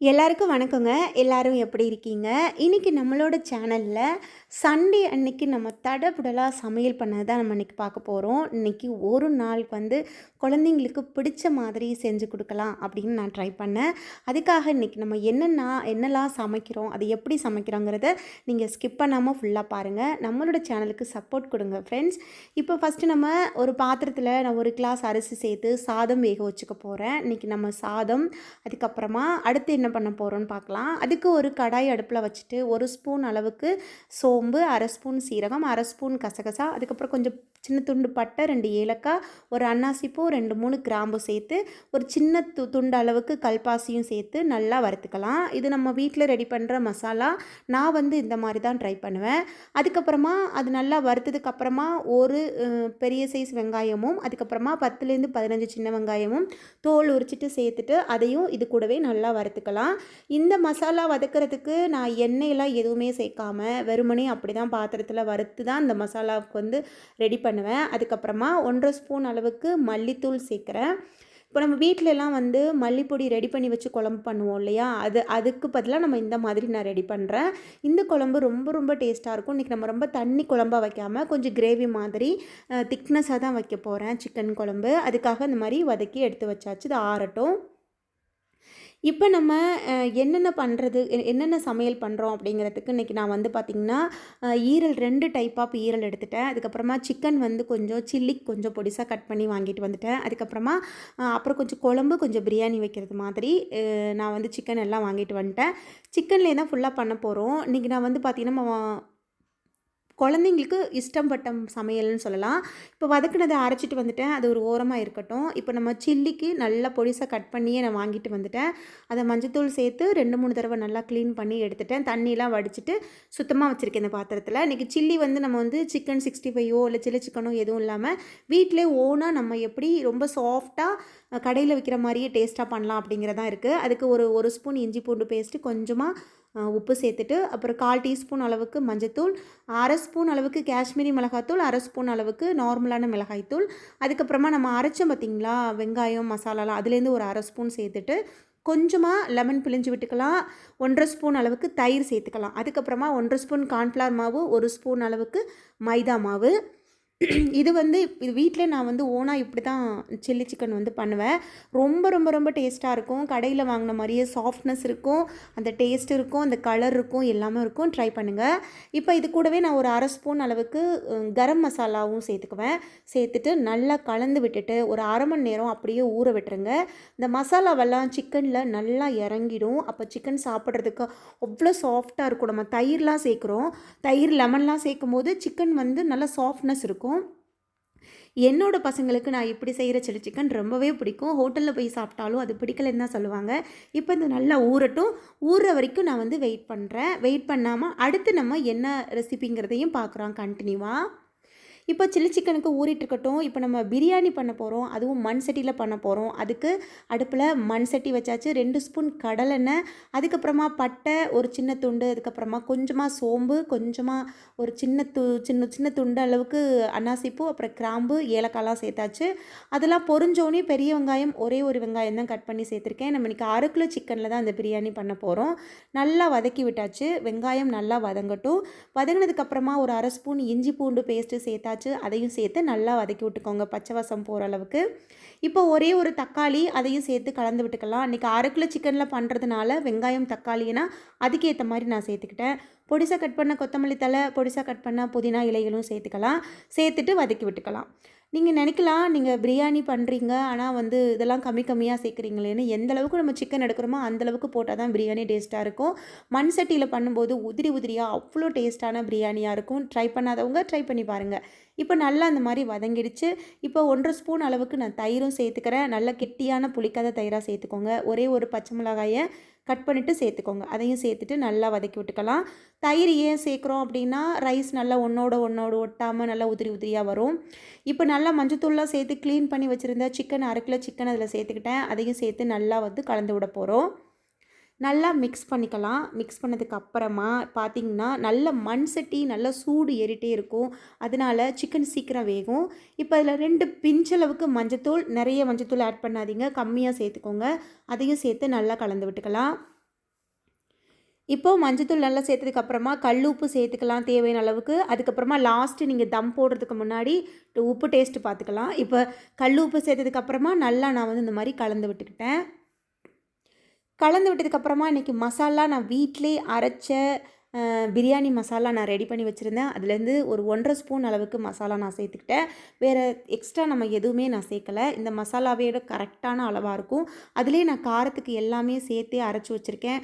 எல்லாருக்கும் வணக்கங்க. எல்லாரும் எப்படி இருக்கீங்க? இன்றைக்கி நம்மளோட சேனலில் சண்டே அன்னைக்கு நம்ம தடபுடலாக சமையல் பண்ணது தான் நம்ம இன்றைக்கி பார்க்க போகிறோம் இன்றைக்கி ஒரு நாளுக்கு வந்து குழந்தைங்களுக்கு பிடிச்ச மாதிரி செஞ்சு கொடுக்கலாம் அப்படின்னு நான் ட்ரை பண்ணேன். அதுக்காக இன்றைக்கி நம்ம என்னென்னா என்னெல்லாம் சமைக்கிறோம் அது எப்படி சமைக்கிறோங்கிறத நீங்கள் ஸ்கிப் பண்ணாமல் ஃபுல்லாக பாருங்கள் நம்மளோட சேனலுக்கு சப்போர்ட் கொடுங்க ஃப்ரெண்ட்ஸ் இப்போ ஃபஸ்ட்டு நம்ம ஒரு பாத்திரத்தில் நான் ஒரு கிளாஸ் அரிசி சேர்த்து சாதம் வேக வச்சுக்க போகிறேன் இன்றைக்கி நம்ம சாதம் அதுக்கப்புறமா அடுத்து என்ன பண்ண போகிறோம்னு பார்க்கலாம். அதுக்கு ஒரு கடாய் அடுப்பில் வச்சுட்டு ஒரு ஸ்பூன் அளவுக்கு சோம்பு அரை ஸ்பூன் சீரகம் அரை ஸ்பூன் கசகசா அதுக்கப்புறம் கொஞ்சம் சின்ன துண்டு பட்டை ரெண்டு ஏலக்காய் ஒரு அன்னாசிப்பூ ரெண்டு மூணு கிராம்பு சேர்த்து ஒரு சின்ன து துண்டு அளவுக்கு கல்பாசியும் சேர்த்து நல்லா வறுத்துக்கலாம். இது நம்ம வீட்டில் ரெடி பண்ணுற மசாலா. நான் வந்து இந்த மாதிரி தான் ட்ரை பண்ணுவேன். அதுக்கப்புறமா அது நல்லா வறுத்ததுக்கப்புறமா ஒரு பெரிய சைஸ் வெங்காயமும் அதுக்கப்புறமா பத்துலேருந்து பதினஞ்சு சின்ன வெங்காயமும் தோல் உரிச்சிட்டு சேர்த்துட்டு அதையும் இது கூடவே நல்லா வறுத்துக்கலாம். இந்த மசாலா வதக்கிறதுக்கு நான் எண்ணெயெல்லாம் எதுவுமே சேர்க்காம வெறுமனே அப்படி தான் பாத்திரத்தில் வறுத்து தான் இந்த மசாலாவுக்கு வந்து ரெடி பண்ணுவேன். அதுக்கப்புறமா ஒன்றரை ஸ்பூன் அளவுக்கு மல்லித்தூள் சேர்க்குறேன். இப்போ நம்ம வீட்டிலலாம் வந்து மல்லிப்பொடி ரெடி பண்ணி வச்சு குழம்பு பண்ணுவோம் இல்லையா? அது அதுக்கு பதிலாக நம்ம இந்த மாதிரி நான் ரெடி பண்ணுறேன் இந்த குழம்பு ரொம்ப ரொம்ப டேஸ்ட்டாக இருக்கும். இன்றைக்கி நம்ம ரொம்ப தண்ணி குழம்பா வைக்காமல் கொஞ்சம் கிரேவி மாதிரி திக்னஸாக தான் வைக்க போகிறேன் சிக்கன் குழம்பு. அதுக்காக இந்த மாதிரி வதக்கி எடுத்து வச்சாச்சு. இது ஆறட்டும். இப்போ நம்ம என்னென்ன பண்ணுறது என்னென்ன சமையல் பண்ணுறோம் அப்படிங்கிறதுக்கு இன்றைக்கி நான் வந்து பார்த்திங்கன்னா ஈரல் ரெண்டு டைப் ஆஃப் ஈரல் எடுத்துட்டேன். அதுக்கப்புறமா சிக்கன் வந்து கொஞ்சம் சில்லி கொஞ்சம் பொடிசாக கட் பண்ணி வாங்கிட்டு வந்துட்டேன். அதுக்கப்புறமா அப்புறம் கொஞ்சம் குழம்பு கொஞ்சம் பிரியாணி வைக்கிறது மாதிரி நான் வந்து சிக்கன் எல்லாம் வாங்கிட்டு வந்துட்டேன். சிக்கன்லேயே தான் ஃபுல்லாக பண்ண போகிறோம் இன்றைக்கி நான் வந்து பார்த்திங்கன்னா குழந்தைங்களுக்கு இஷ்டம் பட்ட சமையல்னு சொல்லலாம். இப்போ வதக்குனதை அரைச்சிட்டு வந்துட்டேன். அது ஒரு ஓரமாக இருக்கட்டும். இப்போ நம்ம சில்லிக்கு நல்லா பொடிசாக கட் பண்ணியே நான் வாங்கிட்டு வந்துட்டேன். அதை மஞ்சத்தூள் சேர்த்து ரெண்டு மூணு தடவை நல்லா க்ளீன் பண்ணி எடுத்துட்டேன். தண்ணியெலாம் வடிச்சிட்டு சுத்தமாக வச்சுருக்கேன் இந்த பாத்திரத்தில். இன்றைக்கி சில்லி வந்து நம்ம வந்து சிக்கன் சிக்ஸ்டி ஃபைவோ இல்லை சில்லி சிக்கனோ எதுவும் இல்லாமல் வீட்டிலே ஓனாக நம்ம எப்படி ரொம்ப சாஃப்டாக கடையில் விற்கிற மாதிரியே டேஸ்ட்டாக பண்ணலாம் அப்படிங்கிறதான் இருக்குது அதுக்கு ஒரு ஒரு ஸ்பூன் இஞ்சி பூண்டு பேஸ்ட்டு கொஞ்சமாக உப்பு சேர்த்துட்டு அப்புறம் கால் டீஸ்பூன் அளவுக்கு மஞ்சத்தூள் அரை ஸ்பூன் அளவுக்கு காஷ்மீரி மிளகாத்தூள் அரை ஸ்பூன் அளவுக்கு நார்மலான மிளகாய்த்தூள். அதுக்கப்புறமா நம்ம அரைச்சோம் பார்த்திங்களா வெங்காயம் மசாலாலாம் அதுலேருந்து ஒரு அரை ஸ்பூன் சேர்த்துட்டு கொஞ்சமாக லெமன் பிழிஞ்சு விட்டுக்கலாம். ஒன்றரை ஸ்பூன் அளவுக்கு தயிர் சேர்த்துக்கலாம். அதுக்கப்புறமா ஒன்றரை ஸ்பூன் கார்ன்ஃப்ளவர் மாவு ஒரு ஸ்பூன் அளவுக்கு மைதா மாவு. இது வந்து இது வீட்டில் நான் வந்து ஓனாக இப்படி தான் சில்லி சிக்கன் வந்து பண்ணுவேன். ரொம்ப ரொம்ப ரொம்ப டேஸ்ட்டாக இருக்கும். கடையில் வாங்கின மாதிரியே சாஃப்ட்னஸ் இருக்கும். அந்த டேஸ்ட் இருக்கும். அந்த கலர் இருக்கும். எல்லாமே இருக்கும். ட்ரை பண்ணுங்கள் இப்போ இது கூடவே நான் ஒரு அரை ஸ்பூன் அளவுக்கு கரம் மசாலாவும் சேர்த்துக்குவேன். சேர்த்துட்டு நல்லா கலந்து விட்டுட்டு ஒரு அரை மணி நேரம் அப்படியே ஊற விட்டுருங்க. இந்த மசாலாவெல்லாம் சிக்கனில் நல்லா இறங்கிடும். அப்போ சிக்கன் சாப்பிட்றதுக்கு அவ்வளோ சாஃப்டாக இருக்கும். நம்ம தயிர்லாம் சேர்க்குறோம். தயிர் லெமன்லாம் சேர்க்கும் போது சிக்கன் வந்து நல்லா சாஃப்ட்னஸ் இருக்கும். என்னோட பசங்களுக்கு நான் இப்படி செய்கிற சில்லி சிக்கன் ரொம்பவே பிடிக்கும். ஹோட்டலில் போய் சாப்பிட்டாலும் அது பிடிக்கலன்னு தான் சொல்லுவாங்க. இப்போ இது நல்லா ஊறட்டும். ஊற வரைக்கும் நான் வந்து வெயிட் பண்ணுறேன் வெயிட் பண்ணாமல் அடுத்து நம்ம என்ன ரெசிபிங்கிறதையும் பார்க்குறோம் கண்டினியூவாக இப்போ சில்லி சிக்கனுக்கு ஊறிட்டுருக்கட்டும் இப்போ நம்ம பிரியாணி பண்ண போகிறோம் அதுவும் மண் சட்டியில் பண்ண போகிறோம் அதுக்கு அடுப்பில் மண் சட்டி வச்சாச்சு ரெண்டு ஸ்பூன் கடலெண்ணெய் அதுக்கப்புறமா பட்டை ஒரு சின்ன துண்டு அதுக்கப்புறமா கொஞ்சமாக சோம்பு கொஞ்சமாக ஒரு சின்ன து சின்ன சின்ன துண்டு அளவுக்கு அன்னாசிப்பூ அப்புறம் கிராம்பு ஏலக்காய்லாம் சேர்த்தாச்சு. அதெல்லாம் பொரிஞ்சோடனே பெரிய வெங்காயம் ஒரே ஒரு வெங்காயம் தான் கட் பண்ணி சேர்த்துருக்கேன். நம்ம இன்றைக்கி அரை கிலோ சிக்கனில் தான் அந்த பிரியாணி பண்ண போகிறோம் நல்லா வதக்கி விட்டாச்சு வெங்காயம் நல்லா வதங்கட்டும். வதங்கினதுக்கப்புறமா ஒரு அரை ஸ்பூன் இஞ்சி பூண்டு பேஸ்ட்டு சேர்த்தாச்சு. அதையும் சேர்த்து நல்லா வதக்கி விட்டுக்கோங்க பச்சை வாசம் போகிற அளவுக்கு. இப்போ ஒரே ஒரு தக்காளி அதையும் சேர்த்து கலந்து விட்டுக்கலாம். இன்றைக்கி அரை கிலோ சிக்கனில் பண்ணுறதுனால வெங்காயம் தக்காளினா அதுக்கேற்ற மாதிரி நான் சேர்த்துக்கிட்டேன். பொடிசாக கட் பண்ண கொத்தமல்லி தலை பொடிசாக கட் பண்ண புதினா இலைகளும் சேர்த்துக்கலாம். சேர்த்துட்டு வதக்கி விட்டுக்கலாம். நீங்கள் நினைக்கலாம் நீங்கள் பிரியாணி பண்ணுறீங்க ஆனால் வந்து இதெல்லாம் கம்மி கம்மியாக சேர்க்குறீங்களேன்னு எந்த அளவுக்கு நம்ம சிக்கன் எடுக்கிறோமோ அந்தளவுக்கு போட்டால் தான் பிரியாணி டேஸ்ட்டாக இருக்கும். மண் சட்டியில் பண்ணும்போது உதிரி உதிரியாக அவ்வளோ டேஸ்ட்டான பிரியாணியாக இருக்கும். ட்ரை பண்ணாதவங்க ட்ரை பண்ணி பாருங்கள் இப்போ நல்லா அந்த மாதிரி வதங்கிடுச்சு. இப்போ ஒன்றரை ஸ்பூன் அளவுக்கு நான் தயிரும் சேர்த்துக்கிறேன். நல்ல கெட்டியான புளிக்காத தயிராக சேர்த்துக்கோங்க. ஒரே ஒரு பச்சை மிளகாயை கட் பண்ணிவிட்டு சேர்த்துக்கோங்க. அதையும் சேர்த்துட்டு நல்லா வதக்கி விட்டுக்கலாம். தயிர் ஏன் சேர்க்குறோம் அப்படின்னா ரைஸ் நல்லா ஒன்றோட ஒன்றோட ஒட்டாமல் நல்லா உதிரி உதிரியாக வரும். இப்போ நல்லா மஞ்சத்தூள்லாம் சேர்த்து க்ளீன் பண்ணி வச்சுருந்த சிக்கன் அரை கிலோ சிக்கன் அதில் சேர்த்துக்கிட்டேன். அதையும் சேர்த்து நல்லா வந்து கலந்து விட போகிறோம் நல்லா மிக்ஸ் பண்ணிக்கலாம். மிக்ஸ் பண்ணதுக்கு அப்புறமா பார்த்தீங்கன்னா நல்ல மண் சட்டி நல்லா சூடு ஏறிட்டே இருக்கும். அதனால சிக்கன் சீக்கிரம் வேகும். இப்போ அதில் ரெண்டு பிஞ்சளவுக்கு மஞ்சத்தூள் நிறைய மஞ்சத்தூள் ஆட் பண்ணாதீங்க. கம்மியாக சேர்த்துக்கோங்க. அதையும் சேர்த்து நல்லா கலந்து விட்டுக்கலாம். இப்போது மஞ்சத்தூள் நல்லா சேர்த்ததுக்கப்புறமா கல் உப்பு சேர்த்துக்கலாம் தேவையான அளவுக்கு. அதுக்கப்புறமா லாஸ்ட்டு நீங்கள் தம் போடுறதுக்கு முன்னாடி உப்பு டேஸ்ட்டு பார்த்துக்கலாம் இப்போ கல் உப்பு சேர்த்ததுக்கப்புறமா நல்லா நான் வந்து இந்த மாதிரி கலந்து விட்டுக்கிட்டேன். கலந்து விட்டதுக்கப்புறமா இன்றைக்கி மசாலா நான் வீட்டிலே அரைச்ச பிரியாணி மசாலா நான் ரெடி பண்ணி வச்சுருந்தேன். அதுலேருந்து ஒரு ஒன்றரை ஸ்பூன் அளவுக்கு மசாலா நான் சேர்த்துக்கிட்டேன். வேறு எக்ஸ்ட்ரா நம்ம எதுவுமே நான் சேர்க்கலை. இந்த மசாலாவையோட கரெக்டான அளவாக இருக்கும். அதுலேயே நான் காரத்துக்கு எல்லாமே சேர்த்தே அரைச்சி வச்சுருக்கேன்.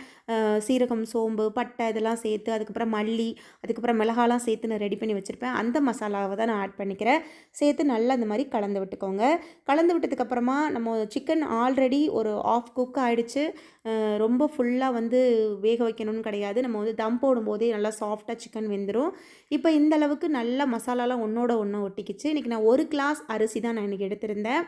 சீரகம் சோம்பு பட்டை இதெல்லாம் சேர்த்து அதுக்கப்புறம் மல்லி அதுக்கப்புறம் மிளகாலாம் சேர்த்து நான் ரெடி பண்ணி வச்சுருப்பேன். அந்த மசாலாவை தான் நான் ஆட் பண்ணிக்கிறேன். சேர்த்து நல்லா இந்த மாதிரி கலந்து விட்டுக்கோங்க. கலந்து விட்டதுக்கப்புறமா நம்ம சிக்கன் ஆல்ரெடி ஒரு ஆஃப் குக் ஆகிடுச்சு ரொம்ப ஃபுல்லாக வந்து வேக வைக்கணும்னு கிடையாது. நம்ம வந்து தம் போடும்போதே நல்லா சாஃப்டாக சிக்கன் வெந்துடும் இப்போ இந்த அளவுக்கு நல்ல மசாலாலாம் ஒன்றோட ஒன்று ஒட்டிக்கிச்சு. இன்றைக்கி நான் ஒரு கிளாஸ் அரிசி தான் நான் இன்றைக்கி எடுத்திருந்தேன்.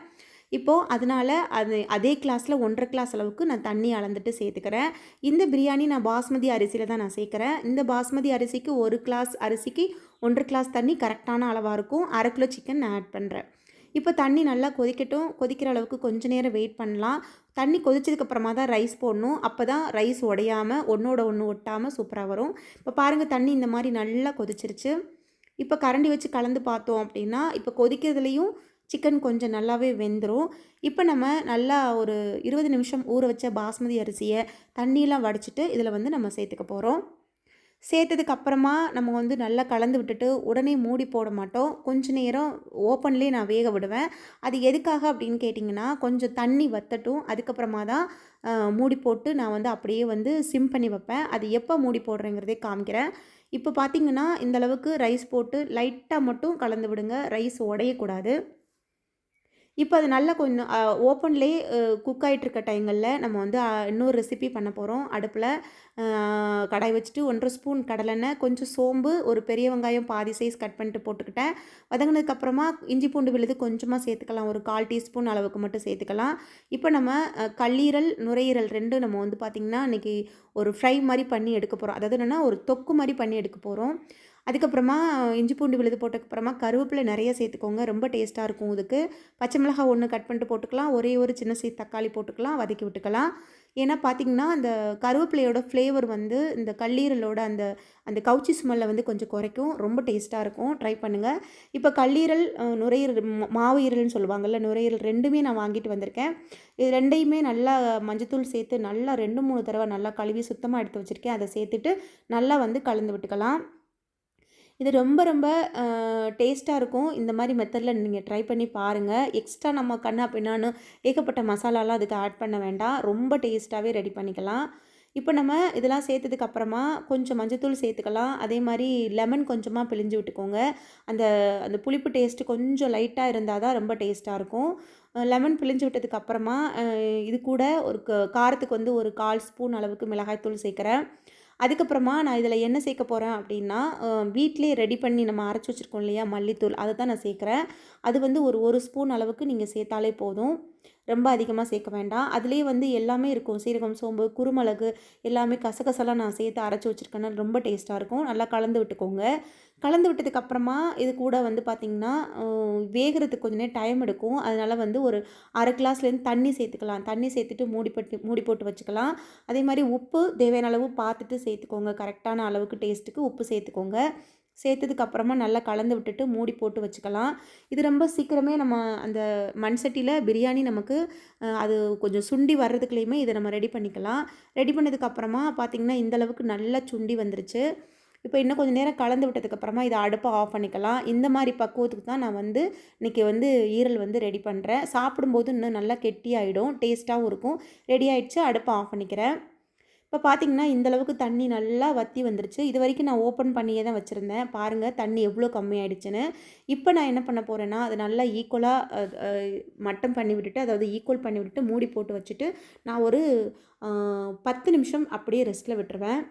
இப்போது அதனால் அது அதே கிளாஸில் ஒன்றரை கிளாஸ் அளவுக்கு நான் தண்ணி அளந்துட்டு சேர்த்துக்கிறேன். இந்த பிரியாணி நான் பாஸ்மதி அரிசியில் தான் நான் சேர்க்குறேன். இந்த பாஸ்மதி அரிசிக்கு ஒரு கிளாஸ் அரிசிக்கு ஒன்றரை கிளாஸ் தண்ணி கரெக்டான அளவாக இருக்கும். அரை கிலோ சிக்கன் நான் ஆட் பண்ணுறேன் இப்போ தண்ணி நல்லா கொதிக்கட்டும். கொதிக்கிற அளவுக்கு கொஞ்ச நேரம் வெயிட் பண்ணலாம். தண்ணி கொதிச்சதுக்கப்புறமா தான் ரைஸ் போடணும். அப்போ தான் ரைஸ் உடையாமல் ஒன்றோட ஒன்று ஒட்டாமல் சூப்பராக வரும். இப்போ பாருங்கள் தண்ணி இந்த மாதிரி நல்லா கொதிச்சிருச்சு. இப்போ கரண்டி வச்சு கலந்து பார்த்தோம் அப்படின்னா இப்போ கொதிக்கிறதுலையும் சிக்கன் கொஞ்சம் நல்லாவே வெந்துடும் இப்போ நம்ம நல்லா ஒரு இருபது நிமிஷம் ஊற வச்ச பாஸ்மதி அரிசியை தண்ணியெலாம் வடிச்சிட்டு இதில் வந்து நம்ம சேர்த்துக்க போகிறோம் சேர்த்ததுக்கு அப்புறமா நம்ம வந்து நல்லா கலந்து விட்டுட்டு உடனே மூடி போட மாட்டோம். கொஞ்ச நேரம் ஓப்பன்லேயே நான் வேக விடுவேன். அது எதுக்காக அப்படின்னு கேட்டிங்கன்னா கொஞ்சம் தண்ணி வத்தட்டும். அதுக்கப்புறமா தான் மூடி போட்டு நான் வந்து அப்படியே வந்து சிம் பண்ணி வைப்பேன். அது எப்போ மூடி போடுறேங்கிறதே காமிக்கிறேன். இப்போ பார்த்திங்கன்னா இந்த அளவுக்கு ரைஸ் போட்டு லைட்டாக மட்டும் கலந்து விடுங்க. ரைஸ் உடையக்கூடாது. இப்போ அது நல்லா கொஞ்சம் ஓப்பன்லேயே குக் ஆகிட்டுருக்க டைங்களில் நம்ம வந்து இன்னொரு ரெசிபி பண்ண போகிறோம் அடுப்பில் கடாய் வச்சுட்டு ஒன்றரை ஸ்பூன் கடலெண்ணெய் கொஞ்சம் சோம்பு ஒரு பெரிய வெங்காயம் பாதி சைஸ் கட் பண்ணிட்டு போட்டுக்கிட்டேன். வதங்கினதுக்கப்புறமா இஞ்சி பூண்டு விழுது கொஞ்சமாக சேர்த்துக்கலாம். ஒரு கால் டீஸ்பூன் அளவுக்கு மட்டும் சேர்த்துக்கலாம். இப்போ நம்ம கல்லீரல் நுரையீரல் ரெண்டும் நம்ம வந்து பார்த்திங்கன்னா இன்றைக்கி ஒரு ஃப்ரை மாதிரி பண்ணி எடுக்க போகிறோம் அதாவது என்னென்னா ஒரு தொக்கு மாதிரி பண்ணி எடுக்க போகிறோம் அதுக்கப்புறமா இஞ்சி பூண்டு விழுது போட்டதுக்கப்புறமா கருவேப்பிலை நிறைய சேர்த்துக்கோங்க. ரொம்ப டேஸ்ட்டாக இருக்கும் இதுக்கு. பச்சை மிளகாய் ஒன்று கட் பண்ணிட்டு போட்டுக்கலாம். ஒரே ஒரு சின்ன சைஸ் தக்காளி போட்டுக்கலாம். வதக்கி விட்டுக்கலாம். ஏன்னா பார்த்தீங்கன்னா அந்த கருவேப்பிலையோட ஃப்ளேவர் வந்து இந்த கல்லீரலோட அந்த அந்த கவுச்சி ஸ்மெல்லை வந்து கொஞ்சம் குறைக்கும். ரொம்ப டேஸ்ட்டாக இருக்கும். ட்ரை பண்ணுங்கள் இப்போ கல்லீரல் நுரையீரல் மாவு ஈரல்னு சொல்லுவாங்கள்ல நுரையீரல் ரெண்டுமே நான் வாங்கிட்டு வந்திருக்கேன். இது ரெண்டையுமே நல்லா மஞ்சத்தூள் சேர்த்து நல்லா ரெண்டு மூணு தடவை நல்லா கழுவி சுத்தமாக எடுத்து வச்சுருக்கேன். அதை சேர்த்துட்டு நல்லா வந்து கலந்து விட்டுக்கலாம். இது ரொம்ப ரொம்ப டேஸ்ட்டாக இருக்கும். இந்த மாதிரி மெத்தடில் நீங்கள் ட்ரை பண்ணி பாருங்கள் எக்ஸ்ட்ரா நம்ம கண்ணா பின்னான்னு ஏகப்பட்ட மசாலாலாம் அதுக்கு ஆட் பண்ண வேண்டாம். ரொம்ப டேஸ்ட்டாகவே ரெடி பண்ணிக்கலாம். இப்போ நம்ம இதெல்லாம் சேர்த்ததுக்கு அப்புறமா கொஞ்சம் மஞ்சத்தூள் சேர்த்துக்கலாம். அதே மாதிரி லெமன் கொஞ்சமாக பிழிஞ்சு விட்டுக்கோங்க. அந்த அந்த புளிப்பு டேஸ்ட்டு கொஞ்சம் லைட்டாக இருந்தால் தான் ரொம்ப டேஸ்ட்டாக இருக்கும். லெமன் பிழிஞ்சு விட்டதுக்கு அப்புறமா இது கூட ஒரு க- காரத்துக்கு வந்து ஒரு கால் ஸ்பூன் அளவுக்கு மிளகாய்த்தூள் சேர்க்குறேன். அதுக்கப்புறமா நான் இதில் என்ன சேர்க்க போகிறேன் அப்படின்னா வீட்டிலே ரெடி பண்ணி நம்ம அரைச்சி வச்சுருக்கோம் இல்லையா மல்லித்தூள் அதை தான் நான் சேர்க்குறேன். அது வந்து ஒரு ஒரு ஸ்பூன் அளவுக்கு நீங்கள் சேர்த்தாலே போதும். ரொம்ப அதிகமாக சேர்க்க வேண்டாம். அதுலேயே வந்து எல்லாமே இருக்கும். சீரகம் சோம்பு குருமிளகு எல்லாமே கசகசலாம் நான் சேர்த்து அரைச்சி வச்சுருக்கேன்னா ரொம்ப டேஸ்ட்டாக இருக்கும். நல்லா கலந்து விட்டுக்கோங்க. கலந்து விட்டதுக்கப்புறமா இது கூட வந்து பார்த்திங்கன்னா வேகிறதுக்கு கொஞ்சம் நேரம் டைம் எடுக்கும். அதனால் வந்து ஒரு அரை கிளாஸ்லேருந்து தண்ணி சேர்த்துக்கலாம். தண்ணி சேர்த்துட்டு மூடி போட்டு மூடி போட்டு வச்சுக்கலாம். அதே மாதிரி உப்பு தேவையான அளவு பார்த்துட்டு சேர்த்துக்கோங்க. கரெக்டான அளவுக்கு டேஸ்ட்டுக்கு உப்பு சேர்த்துக்கோங்க. சேர்த்ததுக்கு அப்புறமா நல்லா கலந்து விட்டுட்டு மூடி போட்டு வச்சுக்கலாம். இது ரொம்ப சீக்கிரமே நம்ம அந்த மண் சட்டியில் பிரியாணி நமக்கு அது கொஞ்சம் சுண்டி வர்றதுக்குள்ளேயுமே இதை நம்ம ரெடி பண்ணிக்கலாம். ரெடி பண்ணதுக்கப்புறமா பார்த்திங்கன்னா இந்த அளவுக்கு நல்லா சுண்டி வந்துருச்சு. இப்போ இன்னும் கொஞ்சம் நேரம் கலந்து விட்டதுக்கப்புறமா இதை அடுப்பை ஆஃப் பண்ணிக்கலாம். இந்த மாதிரி பக்குவத்துக்கு தான் நான் வந்து இன்றைக்கி வந்து ஈரல் வந்து ரெடி பண்ணுறேன் சாப்பிடும்போது இன்னும் நல்லா கெட்டியாகிடும் டேஸ்ட்டாகவும் இருக்கும். ரெடி ஆகிடுச்சு அடுப்பை ஆஃப் பண்ணிக்கிறேன். இப்போ பார்த்தீங்கன்னா இந்த அளவுக்கு தண்ணி நல்லா வற்றி வந்துருச்சு. இது வரைக்கும் நான் ஓப்பன் பண்ணியே தான் வச்சுருந்தேன். பாருங்கள் தண்ணி எவ்வளோ கம்மியாயிடுச்சுன்னு. இப்போ நான் என்ன பண்ண போகிறேன்னா அது நல்லா ஈக்குவலாக மட்டம் பண்ணி விட்டுட்டு அதாவது ஈக்குவல் பண்ணி விட்டுட்டு மூடி போட்டு வச்சுட்டு நான் ஒரு பத்து நிமிஷம் அப்படியே ரெஸ்ட்டில் விட்டுருவேன்.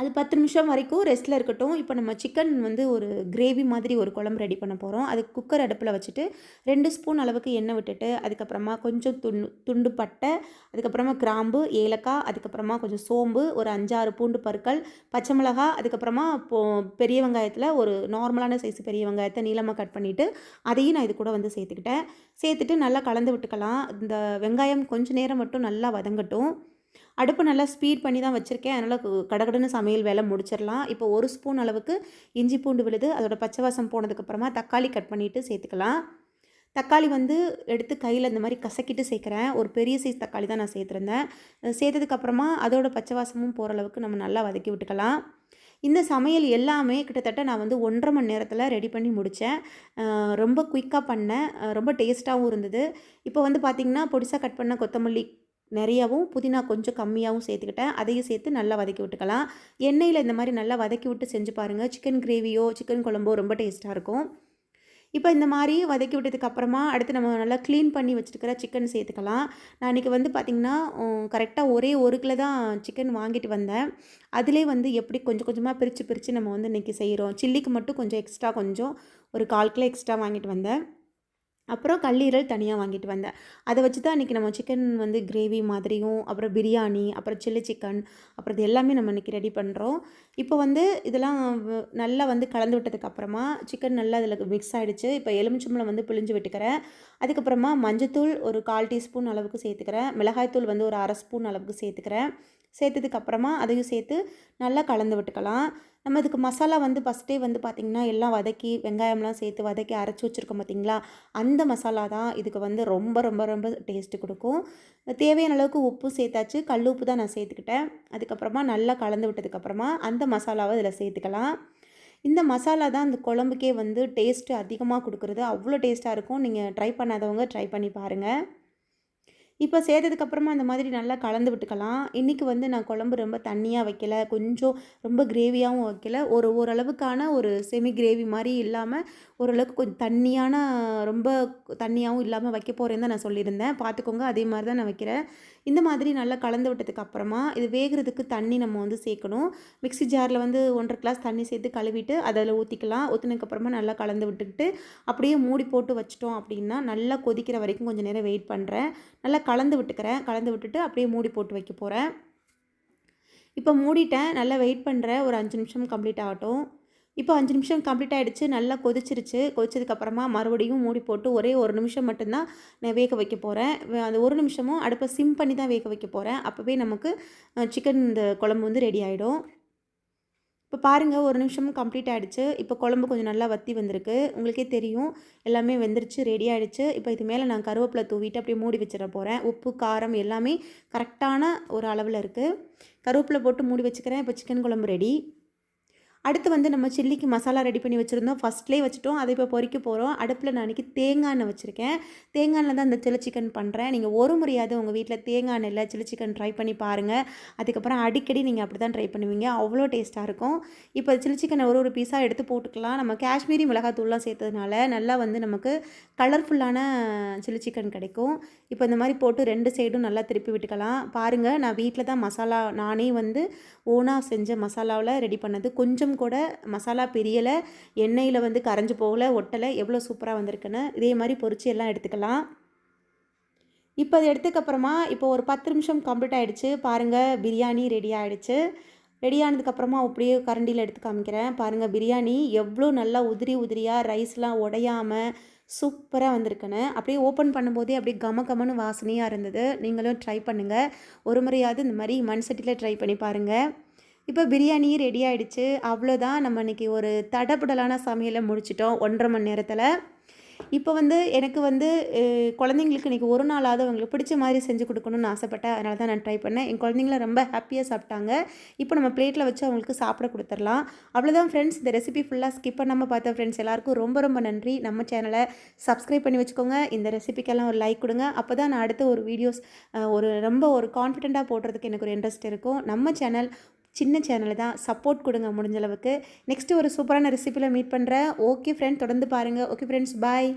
அது பத்து நிமிஷம் வரைக்கும் ரெஸ்ட்டில் இருக்கட்டும். இப்போ நம்ம சிக்கன் வந்து ஒரு கிரேவி மாதிரி ஒரு குழம்பு ரெடி பண்ண போகிறோம் அது குக்கர் அடுப்பில் வச்சுட்டு ரெண்டு ஸ்பூன் அளவுக்கு எண்ணெய் விட்டுட்டு அதுக்கப்புறமா கொஞ்சம் துண்டு துண்டு பட்டை அதுக்கப்புறமா கிராம்பு ஏலக்காய் அதுக்கப்புறமா கொஞ்சம் சோம்பு ஒரு அஞ்சாறு பூண்டு பற்கள் பச்சை மிளகா அதுக்கப்புறமா இப்போ பெரிய வெங்காயத்தில் ஒரு நார்மலான சைஸ் பெரிய வெங்காயத்தை நீளமாக கட் பண்ணிவிட்டு அதையும் நான் இது கூட வந்து சேர்த்துக்கிட்டேன். சேர்த்துட்டு நல்லா கலந்து விட்டுக்கலாம். இந்த வெங்காயம் கொஞ்சம் நேரம் மட்டும் நல்லா வதங்கட்டும். அடுப்பு நல்லா ஸ்பீட் பண்ணி தான் வச்சுருக்கேன். அதனால் கு- கடகடன்னு சமையல் வேலை முடிச்சிடலாம். இப்போ ஒரு ஸ்பூன் அளவுக்கு இஞ்சி பூண்டு விழுது அதோட பச்சை வாசம் போனதுக்கப்புறமா தக்காளி கட் பண்ணிவிட்டு சேர்த்துக்கலாம். தக்காளி வந்து எடுத்து கையில் இந்த மாதிரி கசக்கிட்டு சேர்க்குறேன். ஒரு பெரிய சைஸ் தக்காளி தான் நான் சேர்த்துருந்தேன். சேர்த்ததுக்கப்புறமா அதோட பச்சை வாசமும் போகிற அளவுக்கு நம்ம நல்லா வதக்கி விட்டுக்கலாம். இந்த சமையல் எல்லாமே கிட்டத்தட்ட நான் வந்து ஒன்றரை மணி நேரத்தில் ரெடி பண்ணி முடித்தேன் ரொம்ப குயிக்காக பண்ணேன். ரொம்ப டேஸ்ட்டாகவும் இருந்தது. இப்போ வந்து பார்த்திங்கன்னா பொடிசாக கட் பண்ண கொத்தமல்லி நிறையாவும் புதினா கொஞ்சம் கம்மியாகவும் சேர்த்துக்கிட்டேன். அதையும் சேர்த்து நல்லா வதக்கி விட்டுக்கலாம். எண்ணெயில் இந்த மாதிரி நல்லா வதக்கி விட்டு செஞ்சு பாருங்கள் சிக்கன் கிரேவியோ சிக்கன் குழம்போ ரொம்ப டேஸ்ட்டாக இருக்கும். இப்போ இந்த மாதிரி வதக்கி விட்டதுக்கு அப்புறமா அடுத்து நம்ம நல்லா க்ளீன் பண்ணி வச்சுருக்கிற சிக்கன் சேர்த்துக்கலாம். நான் இன்றைக்கி வந்து பார்த்திங்கன்னா கரெக்டாக ஒரே ஒரு கிலோ தான் சிக்கன் வாங்கிட்டு வந்தேன். அதிலே வந்து எப்படி கொஞ்சம் கொஞ்சமாக பிரித்து பிரித்து நம்ம வந்து இன்றைக்கி செய்கிறோம் சில்லிக்கு மட்டும் கொஞ்சம் எக்ஸ்ட்ரா கொஞ்சம் ஒரு கால் கிலோ எக்ஸ்ட்ரா வாங்கிட்டு வந்தேன். அப்புறம் கல்லீரல் தனியாக வாங்கிட்டு வந்தேன். அதை வச்சு தான் இன்றைக்கி நம்ம சிக்கன் வந்து கிரேவி மாதிரியும் அப்புறம் பிரியாணி அப்புறம் சில்லி சிக்கன் அப்புறம் இது எல்லாமே நம்ம இன்றைக்கி ரெடி பண்ணுறோம் இப்போ வந்து இதெல்லாம் வ- நல்லா வந்து கலந்து விட்டதுக்கு அப்புறமா சிக்கன் நல்லா அதில் மிக்ஸ் ஆகிடுச்சு இப்போ எலுமிச்சம்பழம் வந்து பிழிஞ்சு விட்டுக்கிறேன். அதுக்கப்புறமா மஞ்சத்தூள் ஒரு கால் டீஸ்பூன் அளவுக்கு சேர்த்துக்கிறேன். மிளகாய்த்தூள் வந்து ஒரு அரை ஸ்பூன் அளவுக்கு சேர்த்துக்கிறேன். சேர்த்ததுக்கு அப்புறமா அதையும் சேர்த்து நல்லா கலந்து விட்டுக்கலாம். நம்ம இதுக்கு மசாலா வந்து ஃபஸ்ட்டே வந்து பார்த்திங்கன்னா எல்லாம் வதக்கி வெங்காயம்லாம் சேர்த்து வதக்கி அரைச்சி வச்சுருக்கோம் பார்த்தீங்களா அந்த மசாலா தான் இதுக்கு வந்து ரொம்ப ரொம்ப ரொம்ப டேஸ்ட்டு கொடுக்கும். தேவையான அளவுக்கு உப்பு சேர்த்தாச்சு. கல் உப்பு தான் நான் சேர்த்துக்கிட்டேன். அதுக்கப்புறமா நல்லா கலந்து விட்டதுக்கப்புறமா அந்த மசாலாவை இதில் சேர்த்துக்கலாம். இந்த மசாலா தான் அந்த குழம்புக்கே வந்து டேஸ்ட்டு அதிகமாக கொடுக்குறது. அவ்வளோ டேஸ்ட்டாக இருக்கும். நீங்கள் ட்ரை பண்ணாதவங்க ட்ரை பண்ணி பாருங்கள் இப்போ சேர்த்ததுக்கப்புறமா அந்த மாதிரி நல்லா கலந்து விட்டுக்கலாம். இன்றைக்கி வந்து நான் குழம்பு ரொம்ப தண்ணியாக வைக்கல. கொஞ்சம் ரொம்ப கிரேவியாகவும் வைக்கல. ஒரு ஓரளவுக்கான ஒரு செமி கிரேவி மாதிரி இல்லாமல் ஓரளவுக்கு கொஞ்சம் தண்ணியான ரொம்ப தண்ணியாகவும் இல்லாமல் வைக்க போகிறேன்னு தான் நான் சொல்லியிருந்தேன். பார்த்துக்கோங்க அதே மாதிரி தான் நான் வைக்கிறேன். இந்த மாதிரி நல்லா கலந்து விட்டதுக்கு அப்புறமா இது வேகிறதுக்கு தண்ணி நம்ம வந்து சேர்க்கணும். மிக்ஸி ஜாரில் வந்து ஒன்றரை கிளாஸ் தண்ணி சேர்த்து கழுவிட்டு அதில் ஊற்றிக்கலாம் ஊற்றினதுக்கப்புறமா நல்லா கலந்து விட்டுக்கிட்டு அப்படியே மூடி போட்டு வச்சிட்டோம் அப்படின்னா நல்லா கொதிக்கிற வரைக்கும் கொஞ்சம் நேரம் வெயிட் பண்ணுறேன் நல்லா கலந்து விட்டுக்கிறேன். கலந்து விட்டுட்டு அப்படியே மூடி போட்டு வைக்க போகிறேன் இப்போ மூடிட்டேன். நல்லா வெயிட் பண்ணுறேன் ஒரு அஞ்சு நிமிஷம் கம்ப்ளீட் ஆகட்டும். இப்போ அஞ்சு நிமிஷம் கம்ப்ளீட் ஆகிடுச்சு நல்லா கொதிச்சிருச்சு. கொதிச்சதுக்கப்புறமா மறுபடியும் மூடி போட்டு ஒரே ஒரு நிமிஷம் மட்டும்தான் நான் வேக வைக்க போகிறேன் அந்த ஒரு நிமிஷமும் அடுப்பை சிம் பண்ணி தான் வேக வைக்க போகிறேன் அப்போவே நமக்கு சிக்கன் இந்த குழம்பு வந்து ரெடி ஆகிடும் இப்போ பாருங்கள் ஒரு நிமிஷமும் கம்ப்ளீட் ஆகிடுச்சு இப்போ குழம்பு கொஞ்சம் நல்லா வத்தி வந்திருக்கு. உங்களுக்கே தெரியும் எல்லாமே வெந்துருச்சு ரெடி ஆகிடுச்சு இப்போ இது மேலே நான் கருவேப்பிலை தூவிட்டு அப்படியே மூடி வச்சிட போகிறேன் உப்பு காரம் எல்லாமே கரெக்டான ஒரு அளவில் இருக்குது கருவேப்பிலை போட்டு மூடி வச்சுக்கிறேன். இப்போ சிக்கன் குழம்பு ரெடி அடுத்து வந்து நம்ம சில்லிக்கு மசாலா ரெடி பண்ணி வச்சுருந்தோம். ஃபஸ்ட்லேயே வச்சுட்டோம். அதை இப்போ பொறிக்க போகிறோம் அடுப்பில் நான் அன்றைக்கி தேங்காய் எண்ணெய் வச்சுருக்கேன். தேங்காய் எண்ணெய் தான் அந்த சில்லி சிக்கன் பண்ணுறேன் நீங்கள் ஒரு முறையாவது உங்கள் வீட்டில் தேங்காய் எண்ணெயில் சில்லி சிக்கன் ட்ரை பண்ணி பாருங்கள் அதுக்கப்புறம் அடிக்கடி நீங்கள் அப்படி தான் ட்ரை பண்ணுவீங்க. அவ்வளோ டேஸ்ட்டாக இருக்கும். இப்போ சில்லி சிக்கனை ஒரு ஒரு பீஸாக எடுத்து போட்டுக்கலாம். நம்ம காஷ்மீரி மிளகாத்தூள்லாம் சேர்த்ததுனால நல்லா வந்து நமக்கு கலர்ஃபுல்லான சில்லி சிக்கன் கிடைக்கும். இப்போ இந்த மாதிரி போட்டு ரெண்டு சைடும் நல்லா திருப்பி விட்டுக்கலாம். பாருங்கள் நான் வீட்டில் தான் மசாலா நானே வந்து ஓனாக செஞ்ச மசாலாவில் ரெடி பண்ணது. கொஞ்சம் கூட மசாலா பிரியலை எண்ணெயில் வந்து கரைஞ்சு போகல ஒட்டலை எவ்வளோ சூப்பராக வந்திருக்குன்னு இதே மாதிரி பொரிச்சு எல்லாம் எடுத்துக்கலாம். இப்போ அது எடுத்ததுக்கப்புறமா இப்போ ஒரு பத்து நிமிஷம் கம்ப்ளீட் ஆகிடுச்சு பாருங்கள் பிரியாணி ரெடி ஆகிடுச்சு ரெடி ஆனதுக்கப்புறமா அப்படியே கரண்டியில் எடுத்து காமிக்கிறேன். பாருங்கள் பிரியாணி எவ்வளோ நல்லா உதிரி உதிரியாக ரைஸ்லாம் உடையாமல் சூப்பராக வந்திருக்குன்னு. அப்படியே ஓப்பன் பண்ணும்போதே அப்படியே கம கமன்னு வாசனையாக இருந்தது. நீங்களும் ட்ரை பண்ணுங்கள் ஒரு முறையாவது இந்த மாதிரி மண் சட்டியில் ட்ரை பண்ணி பாருங்கள் இப்போ பிரியாணி ரெடி ஆகிடுச்சு அவ்வளோதான் நம்ம இன்றைக்கி ஒரு தடபுடலான சமையலை முடிச்சிட்டோம் ஒன்றரை மணி நேரத்தில். இப்போ வந்து எனக்கு வந்து குழந்தைங்களுக்கு இன்றைக்கி ஒரு நாளாவது அவங்களுக்கு பிடிச்ச மாதிரி செஞ்சு கொடுக்கணும்னு ஆசைப்பட்டேன். அதனால தான் நான் ட்ரை பண்ணேன். என் குழந்தைங்கள ரொம்ப ஹாப்பியாக சாப்பிட்டாங்க. இப்போ நம்ம பிளேட்டில் வச்சு அவங்களுக்கு சாப்பிட கொடுத்துடலாம். அவ்வளோதான் ஃப்ரெண்ட்ஸ் இந்த ரெசிபி ஃபுல்லாக ஸ்கிப் பண்ணாமல் பார்த்த ஃப்ரெண்ட்ஸ் எல்லாருக்கும் ரொம்ப ரொம்ப நன்றி. நம்ம சேனலை சப்ஸ்கிரைப் பண்ணி வச்சுக்கோங்க. இந்த ரெசிபிக்கெல்லாம் ஒரு லைக் கொடுங்க. அப்போ தான் நான் அடுத்த ஒரு வீடியோஸ் ஒரு ரொம்ப ஒரு கான்ஃபிடெண்ட்டாக போடுறதுக்கு எனக்கு ஒரு இன்ட்ரெஸ்ட் இருக்கும். நம்ம சேனல் சின்ன சேனல் தான் சப்போர்ட் கொடுங்க முடிஞ்ச அளவுக்கு நெக்ஸ்ட்டு ஒரு சூப்பரான ரெசிப்பியில் மீட் பண்ணுறேன் ஓகே ஃப்ரெண்ட் தொடர்ந்து பாருங்கள் ஓகே ஃப்ரெண்ட்ஸ் பாய்